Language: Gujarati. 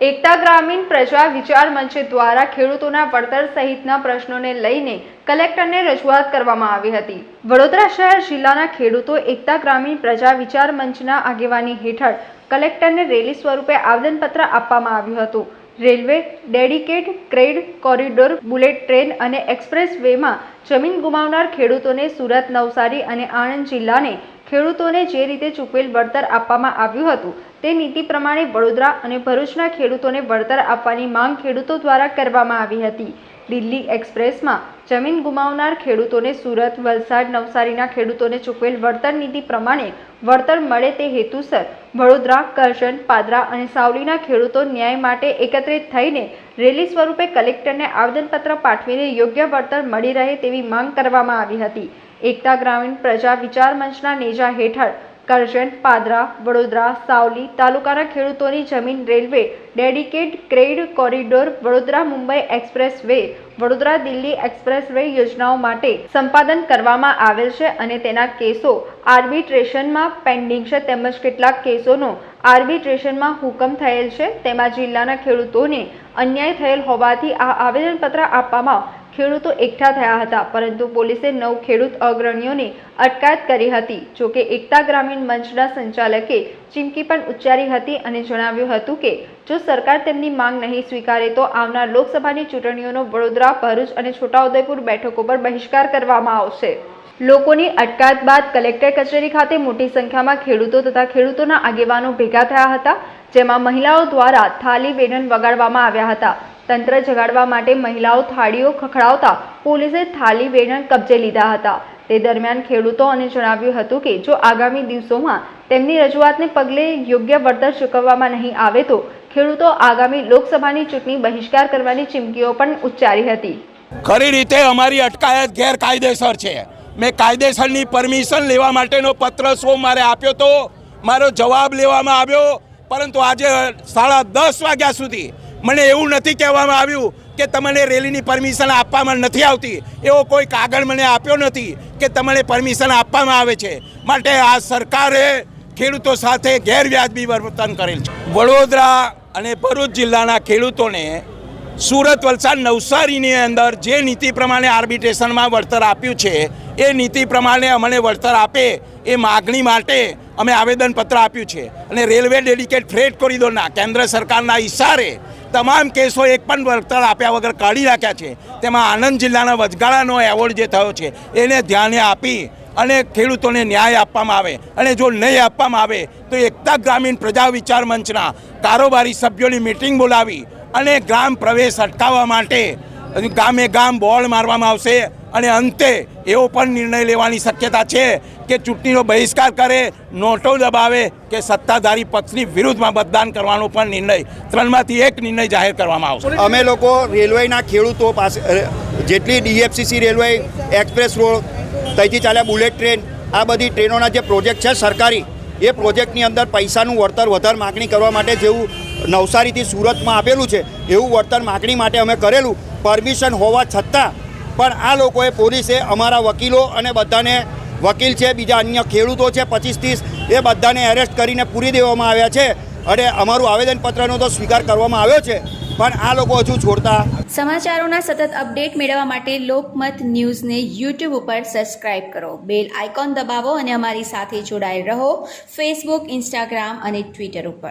એકતા ગ્રામીણ પ્રજા વિચાર મંચ દ્વારા ખેડૂતોના વળતર સહિતના પ્રશ્નોને લઈને કલેક્ટરને રજૂઆત કરવામાં આવી હતી. વડોદરા શહેર જિલ્લાના ખેડૂતો એકતા ગ્રામીણ પ્રજા વિચાર મંચના આગેવાની હેઠળ કલેક્ટરને રેલી સ્વરૂપે આવેદનપત્ર આપવામાં આવ્યું હતું. Railway, dedicate freight corridor, bullet train અને એક્સપ્રેસ વેમાં જમીન ગુમાવનાર ખેડૂતોને સુરત, નવસારી અને આણંદ જિલ્લાને ખેડૂતોને જે રીતે ચૂકવેલ વળતર આપવામાં આવ્યું હતું, તે નીતિ પ્રમાણે વડોદરા અને ભરૂચના ખેડૂતોને વળતર આપવાની માંગ ખેડૂતો દ્વારા કરવામાં આવી હતી. દિલ્હી એક્સપ્રેસમાં જમીન ગુમાવનાર ખેડૂતોને સુરત, વલસાડ, નવસારીના ખેડૂતોને ચૂકવેલ વળતર નીતિ પ્રમાણે વળતર મળે તે હેતુસર વડોદરા કરજણ પાદરા અને સાવલીના ખેડૂતો ન્યાય માટે એકત્રિત થઈને રેલી સ્વરૂપે કલેક્ટરને આવેદનપત્ર પાઠવીને યોગ્ય વળતર મળી રહે તેવી માંગ કરવામાં આવી હતી. એકતા ગ્રામીણ પ્રજા વિચાર મંચના નેજા હેઠળ કરજણ, પાદરા, વડોદરા, સાવલી તાલુકાના ખેડૂતોની જમીન railway dedicate freight corridor Vadodara Mumbai express way Vadodara Delhi express way યોજનાઓ માટે સંપાદન કરવામાં આવેલ છે અને તેના કેસો આર્બિટ્રેશનમાં પેન્ડિંગ છે. તેમજ કેટલાક કેસોનો આર્બિટ્રેશનમાં હુકમ થયેલ છે. તેમાં જિલ્લાના ખેડૂતોને અન્યાય થયેલ હોવાથી આ આવેદનપત્ર આપવામાં ખેડૂતો એકઠા થયા હતા, પરંતુ પોલીસે નવ ખેડૂત અગ્રણીઓની અટકાયત કરી હતી. જોકે એકતા ગ્રામીણ મંચના સંચાલકે ચીમકી પણ ઉચ્ચારી હતી અને જણાવ્યું હતું કે, જો સરકાર તેમની માંગ નહીં સ્વીકારે તો આવનાર લોકસભાની ચૂંટણીઓનો વડોદરા, ભરૂચ અને છોટાઉદેપુર બેઠકો પર બહિષ્કાર કરવામાં આવશે. લોકોની અટકાયત બાદ કલેક્ટર કચેરી ખાતે મોટી સંખ્યામાં ખેડૂતો તથા ખેડૂતોના આગેવાનો ભેગા થયા હતા, જેમાં મહિલાઓ દ્વારા થાલી વેનન વગાડવામાં આવ્યા હતા. તંત્ર જગાડવા માટે મહિલાઓ થાળીઓ ખખડાવતા પોલીસે થાળી વેનન કબજે લીધા હતા. તે દરમિયાન ખેડૂતો અને જણાવ્યું હતું કે, જો આગામી દિવસોમાં તેમની રજૂઆતને પગલે યોગ્ય વળતર ચૂકવવામાં નહીં આવે તો ખેડૂતો આગામી લોકસભાની ચૂંટણી બહિષ્કાર કરવાની ચીમકીઓ પણ ઉચ્ચારી હતી. ખરી રીતે અમારી અટકાયત ગેરકાયદેસર છે. મેં કાયદેસરની પરમિશન લેવા માટેનો પત્ર સોમવારે આપ્યો તો મારો જવાબ લેવામાં આવ્યો, પરંતુ આજે સાડા દસ વાગ્યા સુધી મને એવું નથી કહેવામાં આવ્યું કે તમને રેલીની પરમિશન આપવામાં નથી આવતી. એવો કોઈ કાગળ મને આપ્યો નથી કે તમને પરમિશન આપવામાં આવે છે. માટે આ સરકારે ખેડૂતો સાથે ગેરવ્યાજબી વર્તન કરેલ છે. વડોદરા અને ભરૂચ જિલ્લાના ખેડૂતોને સુરત વલસાડ નવસારીની અંદર જે નીતિ પ્રમાણે આર્બિટ્રેશનમાં વળતર આપ્યું છે, એ નીતિ પ્રમાણે અમને વળતર આપે એ માગણી માટે અમે આવેદનપત્ર આપ્યું છે. અને રેલવે ડેડિકેટ ફ્રેટ કોરિડોરના કેન્દ્ર સરકારના ઇશારે તમામ કેસો એક પણ વળતર આપ્યા વગર કાઢી નાખ્યા છે. તેમાં આણંદ જિલ્લાના વચગાળાનો એવોર્ડ જે થયો છે, એને ધ્યાને આપી અને ખેડૂતોને ન્યાય આપવામાં આવે અને જો નહીં આપવામાં આવે, તો એકતા ગ્રામીણ પ્રજા વિચાર મંચના કારોબારી સભ્યોની મિટિંગ બોલાવી અને ગ્રામ પ્રવેશ અટકાવવા માટે ગામે ગામ બોર્ડ મારવામાં આવશે અને અંતે એવો પણ નિર્ણય લેવાની શક્યતા છે કે ચૂંટણીનો બહિષ્કાર કરે, નોટો દબાવે કે સત્તાધારી પક્ષની વિરુદ્ધમાં મતદાન કરવાનો પણ નિર્ણય, ત્રણમાંથી એક નિર્ણય જાહેર કરવામાં આવશે. અમે લોકો રેલવેના ખેડૂતો પાસે જેટલી ડીએફસીસી રેલવે, એક્સપ્રેસ રોડ ત્યાંથી ચાલ્યા બુલેટ ટ્રેન, આ બધી ટ્રેનોના જે પ્રોજેક્ટ છે સરકારી, એ પ્રોજેક્ટની અંદર પૈસાનું વળતર વધારે માગણી કરવા માટે જેવું નવસારીથી સુરતમાં આપેલું છે. એવું વળતર માગણી માટે અમે કરેલું. પરમિશન હોવા છતાં પણ આ લોકોએ પોલીસે અમારા વકીલો અને બધાને વકીલ છે, બીજા અન્ય ખેડૂતો છે પચીસ ત્રીસ એ બધાને એરેસ્ટ કરીને પૂરી દેવામાં આવ્યા છે. અને અમારું આવેદનપત્રનો તો સ્વીકાર કરવામાં આવ્યો છે, પણ આ લોકો હજુ છોડતા સમાચારોના સતત અપડેટ મેળવવા માટે લોકમત ન્યૂઝને યુટ્યુબ ઉપર સબસ્ક્રાઇબ કરો. બેલ આઇકોન દબાવો અને અમારી સાથે જોડાયેલ રહો. ફેસબુક ઇન્સ્ટાગ્રામ અને ટ્વિટર ઉપર.